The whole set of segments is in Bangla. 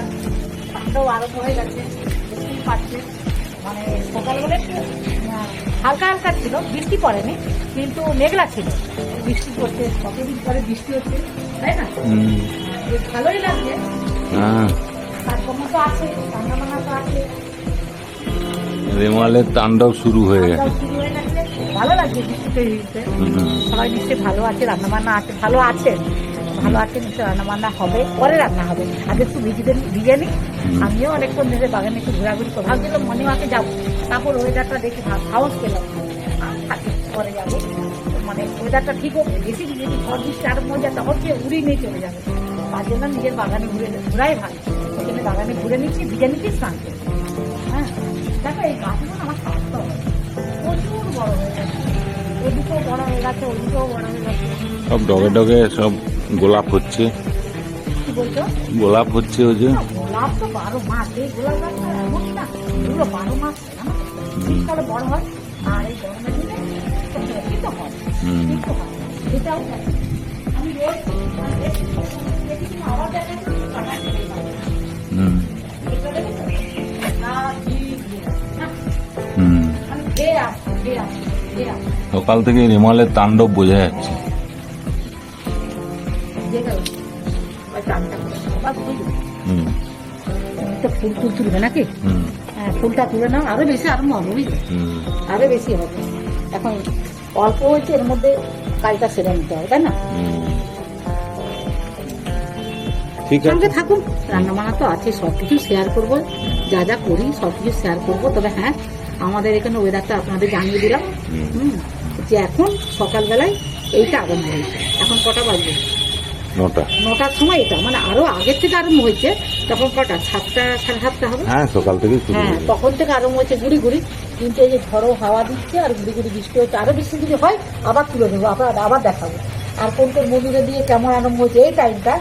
একটা ঠান্ডাও আরম্ভ হয়ে গেছে। বুঝতেই পারছে মানে সকালবেলা একটু হালকা হালকা ছিল বৃষ্টি পড়েনি কিন্তু মেঘলা ছিল। বৃষ্টি পড়ছে কতদিন পরে বৃষ্টি হচ্ছে তাই না? ভালোই লাগছে। হ্যাঁ। কাজকর্ম তো আছে রান্না বান্না তো আছে। রেমালের তাণ্ডব শুরু হয়ে গেছে। আমরাও শুরু হয়ে গেছে। ভালো লাগছে বৃষ্টিতে সবাই নিশ্চয়ই ভালো আছে রান্না বান্না আছে ভালো আছে। ভালো আছে নিশ্চয় রান্না বান্না হবে পরে রান্না হবে। আগে একটু ভিজে ভিজে আমিও অনেকক্ষণ ধরে বাগানে একটু ঘোরাঘুরি করে ভাবছিলাম মনে মাকে যাব। তারপর ওয়েদারটা দেখে সাহস পেলাম পরে যাব। মানে ওয়েদারটা ঠিক হোক বেশি যদি ঝড় বৃষ্টি আরম্ভ হয়ে যায় তখন সে উড়িয়ে নিয়ে চলে যাবে। তার জন্য নিজের বাগানে ঘুরে ঘোরাই ভালো। ওখানে বাগানে ঘুরে নিচ্ছি ভিজে নিচ্ছি স্নান হ্যাঁ দেখো এই গাছগুলো আমার স্বাস্থ্য প্রচুর বড় হয়ে গেছে। এদিকেও বড় হয়ে গেছে ওদিকেও বড় হয়ে গেছে। সব ডগে ডগে সব গোলাপ হচ্ছে। গোলাপ হচ্ছে ওই যে। সকাল থেকে রেমালের তাণ্ডব বোঝা যাচ্ছে। ফুল টুল তুলবে নাকি? হ্যাঁ ফুলটা তুলে নাও আরও বেশি আরম্ভ হবে বুঝলি? আরও বেশি হবে। এখন অল্প হয়েছে এর মধ্যে কাজটা সেরে নিতে হবে তাই না। সঙ্গে থাকুন রান্না বান্না তো আছে সব কিছু শেয়ার করব যা যা করি সব কিছু শেয়ার করব। তবে হ্যাঁ আমাদের এখানে ওয়েদারটা আপনাদের জানিয়ে দিলাম। হুম। যে এখন সকালবেলায় এইটা আরম্ভ হয়েছে। এখন কটা বাজবে? নটা। নটার সময় এটা মানে আরও আগের থেকে আরম্ভ হয়েছে তখন কটা? সাতটা সাড়ে সাতটা হবে? হ্যাঁ সকাল থেকে হ্যাঁ তখন থেকে আরম্ভ হয়েছে গুড়ি গুড়ি। কিন্তু এই যে ঝড়ো হাওয়া দিচ্ছে আর গুড়ি গুড়ি বৃষ্টি হচ্ছে আরও বৃষ্টি যদি হয় আবার তুলে দেবো আবার আবার দেখাবো। আর কোন কোন মন্দিরে দিয়ে কেমন আরম্ভ হয়েছে এই টাইমটা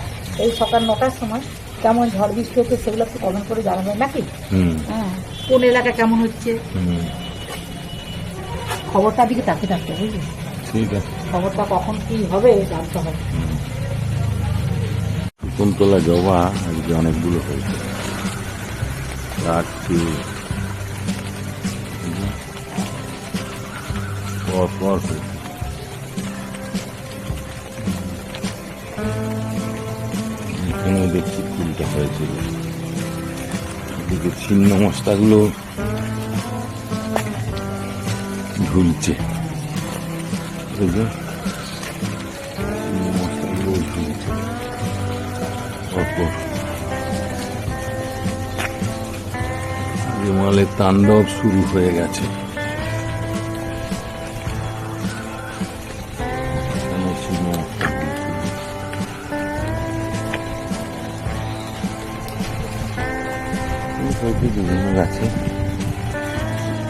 এই সকাল নটার সময় কেমন ঝড় বৃষ্টি হচ্ছে সেগুলো একটু কমেন্ট করে জানাবেন নাকি? হ্যাঁ কোন এলাকা কেমন হচ্ছে? খবরটা দিকে তাকিয়ে থাকতে বুঝলি? ঠিক আছে। খবরটা কখন কি হবে জানতে হবে। কুন্তলা জবা আজকে অনেকগুলো হয়েছে। চারটি পর পর হয়েছে। এখানে দেখছি ফুলটা হয়েছিল। এদিকে ছিন্ন মশলাগুলো ঝুলছে। এই পরপর বিমলের তাণ্ডব শুরু হয়ে গেছে।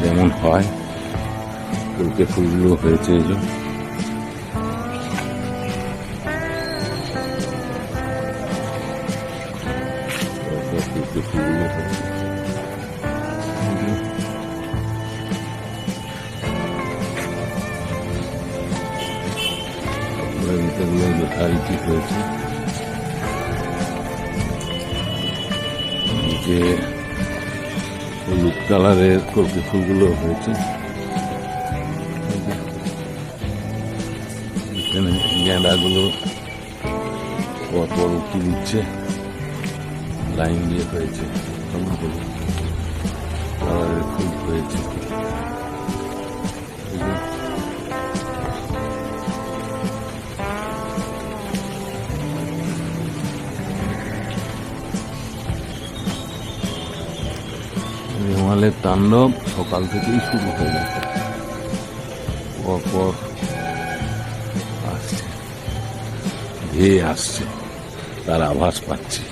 যেমন হয় ফুলগুলো হয়েছে এই নিচে হলুদ কালারের কবি ফুলগুলো হয়েছে। এখানে গেঁদাগুলো পরপর কি দিচ্ছে। লাইন দিয়ে হয়েছে। কালারের ফুল হয়েছে। রেমালের তাণ্ডব সকাল থেকেই শুরু হয়ে গেছে। আসছে। ধেয়ে আসছে। তার আভাস পাচ্ছে।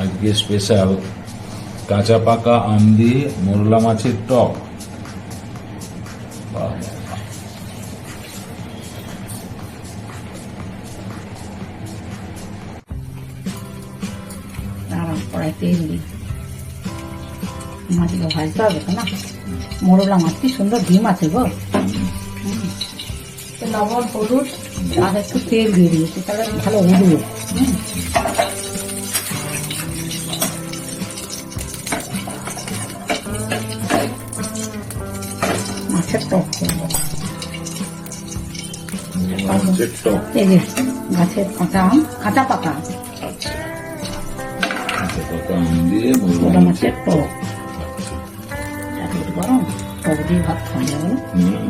আজকে স্পেশাল কাঁচা পাকা আম দিয়ে মোরলা মাছের টক। দিই মাছগুলো ভাজতে হবে তো না? মোরলা মাছ কি সুন্দর ডিম আছে গো। লবণ হলুদ আর একটু তেল দিয়ে দিয়েছি তাহলে ভালো হুম। মাছের টক করব। মাছের টক। এই যে গাছের কাঁচা আম কাঁচা পাকা। আম, কাঁচা পাকা আম দিয়ে মোরলা ওটা মাছের মাছের টক এত গরম টক দিয়ে ভাত খাওয়া যাবে না হুম,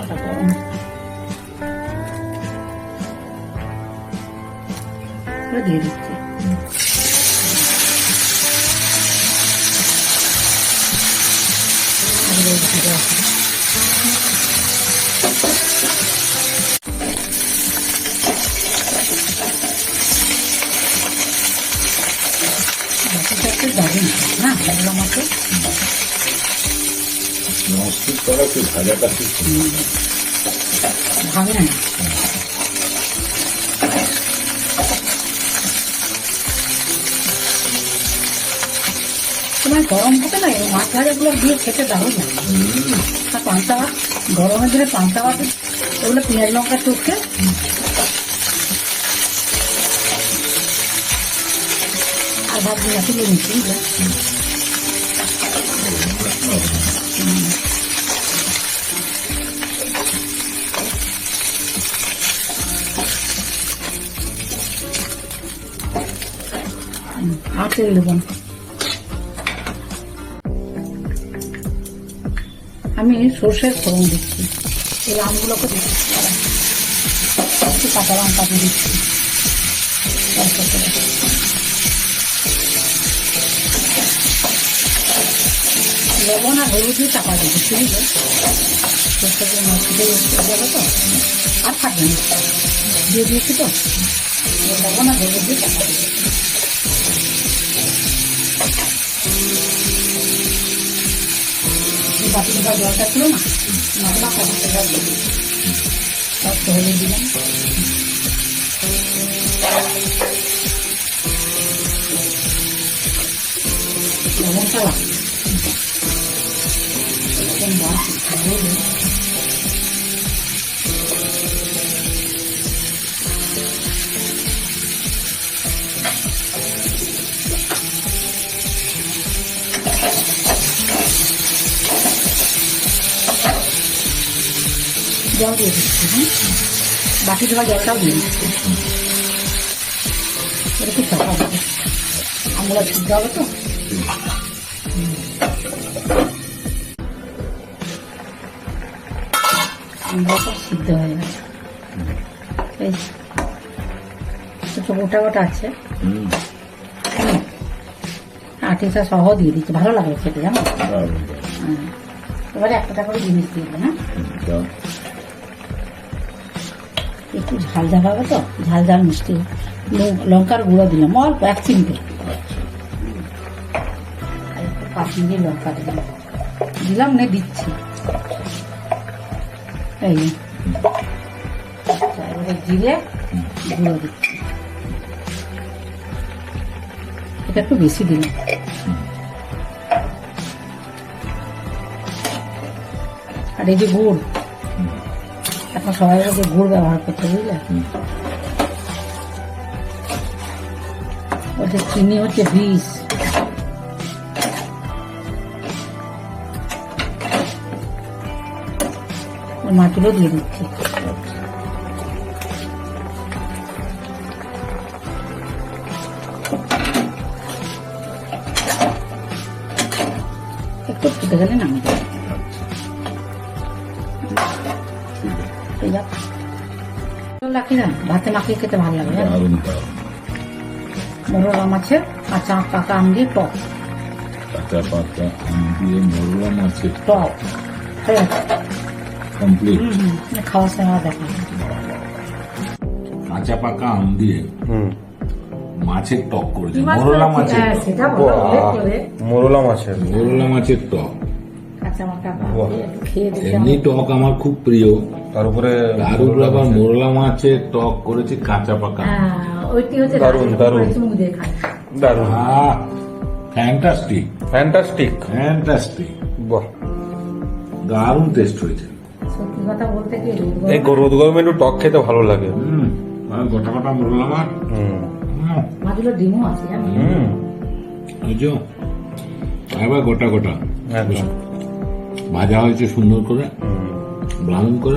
ওটা গরম ওটা না মোরলা মাছের না। তোমার গরম থাকে না এই মাছ ভাজাগুলো দিয়ে খেতে লাগে। আর পান্তা ভাত? গরমের দিনে পান্তা ভাত ওগুলো পেঁয়াজ লঙ্কা চোখে আর ভাত দিয়ে তুলে নিচ্ছি আমি সর্ষের ফোড়ন দিচ্ছি। এই আমগুলোকে দিচ্ছি। কাঁচা লঙ্কা দিয়ে দিচ্ছি। লবণ আর হলুদ দিয়ে চাপা বুঝলে সর্ষে দিয়ে মাছ দিয়ে যাবে তো? আর থাকবে না। দিয়ে দিয়েছি তো। লবণ আর হলুদ দিয়ে চাপা দুটা জলটা লবণ বাড়ছে, হলুদ। জল দিয়ে দিচ্ছি হ্যাঁ বাকি দেওয়া জলটাও দিয়ে দিচ্ছি এটা খুব চাপা দেবে আমরা সিদ্ধ সব সিদ্ধ হয়ে গেছে এই একটু গোটা গোটা আছে। আটিটা সহ দিয়ে দিচ্ছি। ভালো লাগে খেতে জানো। এবারে একটা করে জিনিস দিয়ে দেবো হুম, একটু ঝাল ঝাল হবে তো? ঝাল ঝাল মিষ্টি। লঙ্কার গুঁড়ো দিলাম অল্প এক চিমটে। একটু কাশ্মীরি লঙ্কা দিলাম। দিলাম না দিচ্ছি। এই এবারে জিরে গুঁড়ো দিচ্ছি। এটা একটু বেশি দিলাম আর এই যে গুড় এখন সবাই বলছে গুড় ব্যবহার করতে বুঝলে? বলছে চিনি হচ্ছে বিষ ওই মাছগুলো দিয়ে দিচ্ছি। একটু ফুটে গেলে নামিয়ে দেবো। ভাতে মাখিয়ে খেতে ভালো লাগে। মোরলা মাছের কাঁচা পাকা আম দিয়ে টক। কাঁচা পাকা আম দিয়ে মোরলা মাছের টক। হয়ে। কমপ্লিট দেখা। কাঁচা পাকা আম দিয়ে হুম। মাছের টক করেছে। মোরলা মাছের হ্যাঁ, করে। মোরলা মাছের। মোরলা মাছের টক। এমনি টক আমার খুব প্রিয়। তার উপরে তার উপরে আবার মোরলা মাছের টক করেছে কাঁচা পাকা হ্যাঁ ওইটি হচ্ছে দারুণ, দারুণ। করেছে মুখ দিয়ে খায়। দারুণ। ফ্যান্টাস্টিক ফ্যান্টাস্টিক ফ্যান্টাস্টিক বাহ। দারুণ টেস্ট হয়েছে। সত্যি কথা বলতে কি এই রোদ গরমে একটু টক খেতে ভালো লাগে। হুম আর গোটা গোটা মুরলা মাছ হুম। মাছগুলো ডিমও আছে হুম। গোটা গোটা। একদম। ভাজা হয়েছে সুন্দর করে। ব্রাউন করে।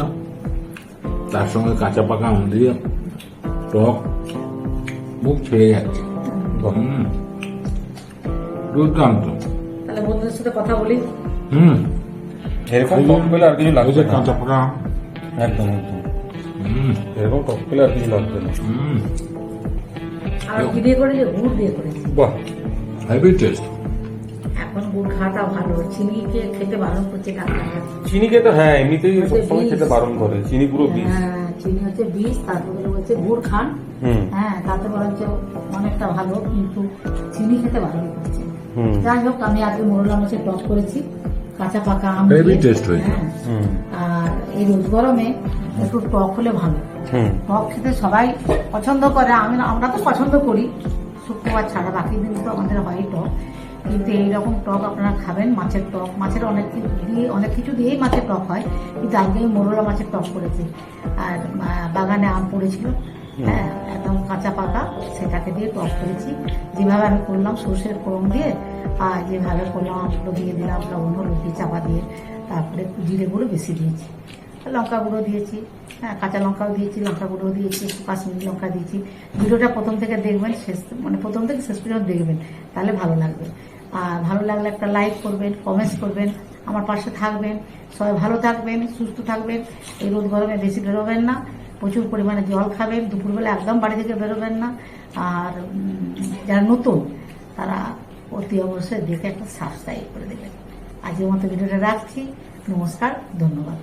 তার সঙ্গে কাঁচা পাকা আম দিয়ে টক মুখ ছেড়ে যাচ্ছে। দুর্দান্ত। তাহলে বন্ধুদের সাথে কথা বলি। হুম। এরকম টক পেলে আর কিছু লাগবে না। কাঁচা পাকা। একদম একদম। এরকম টক পেলে আর কিছু লাগবে না। আর কি দিয়ে করেছি গুড় দিয়ে করেছি। বাহ হেভি টেস্ট এখন গুড় খাওয়াটা ভালো। চিনিকে খেতে বারণ করছে ডাক্তাররা চিনি খেতে হ্যাঁ এমনিতেই হচ্ছে সবসময় খেতে বারণ করে। চিনি পুরো বিষ হ্যাঁ চিনি হচ্ছে বিষ তারপরে হচ্ছে গুড় খান। হুম। হ্যাঁ তাতে বরঞ্চ অনেকটা ভালো কিন্তু চিনি খেতে বারণ করছে। যাই হোক আমি আগে মোরলা মাছের টক করেছি। কাঁচা পাকা আম taste হয়েছে। হ্যাঁ। আর এই রোদ গরমে একটু টক হলে ভালো। টক খেতে সবাই পছন্দ করে আমি আমরা তো পছন্দ করি। শুক্রবার ছাড়া বাকি দিন তো আমাদের হয় টক। কিন্তু এইরকম টক আপনারা খাবেন মাছের টক। মাছের অনেক কিছু দিয়ে অনেক কিছু দিয়েই মাছের টক হয়। কিন্তু আজকে আমি মোরলা মাছের টক করেছি। আর বাগানে আম পড়েছিল। হ্যাঁ একদম কাঁচা পাকা সেটাকে দিয়ে টক করেছি। যেভাবে আমি করলাম সর্ষের ফোড়ন দিয়ে আর যেভাবে করলাম আমগুলো দিয়ে দিলাম, লবণ, হলুদ দিয়ে চাপা দিয়ে তারপরে জিরে গুঁড়ো বেশি দিয়েছি। লঙ্কা গুঁড়ো দিয়েছি হ্যাঁ কাঁচা লঙ্কাও দিয়েছি, লঙ্কা গুঁড়ো দিয়েছি কাশ্মীরি লঙ্কা দিয়েছি। ভিডিওটা প্রথম থেকে দেখবেন, শেষ মানে প্রথম থেকে শেষ পর্যন্ত দেখবেন, তাহলে ভালো লাগবে। আর ভালো লাগলে একটা লাইক করবেন কমেন্টস করবেন, আমার পাশে থাকবেন। সবাই ভালো থাকবেন, সুস্থ থাকবেন, এই রোদ গরমে বেশি বেরোবেন না। প্রচুর পরিমাণে জল খাবেন, দুপুরবেলা একদম বাড়ি থেকে বেরোবেন না। আর যারা নতুন, তারা অতি অবশ্যই দেখে একটা সাবস্ক্রাইব করে দেবেন। আজকের মতো ভিডিওটা রাখছি। নমস্কার ধন্যবাদ।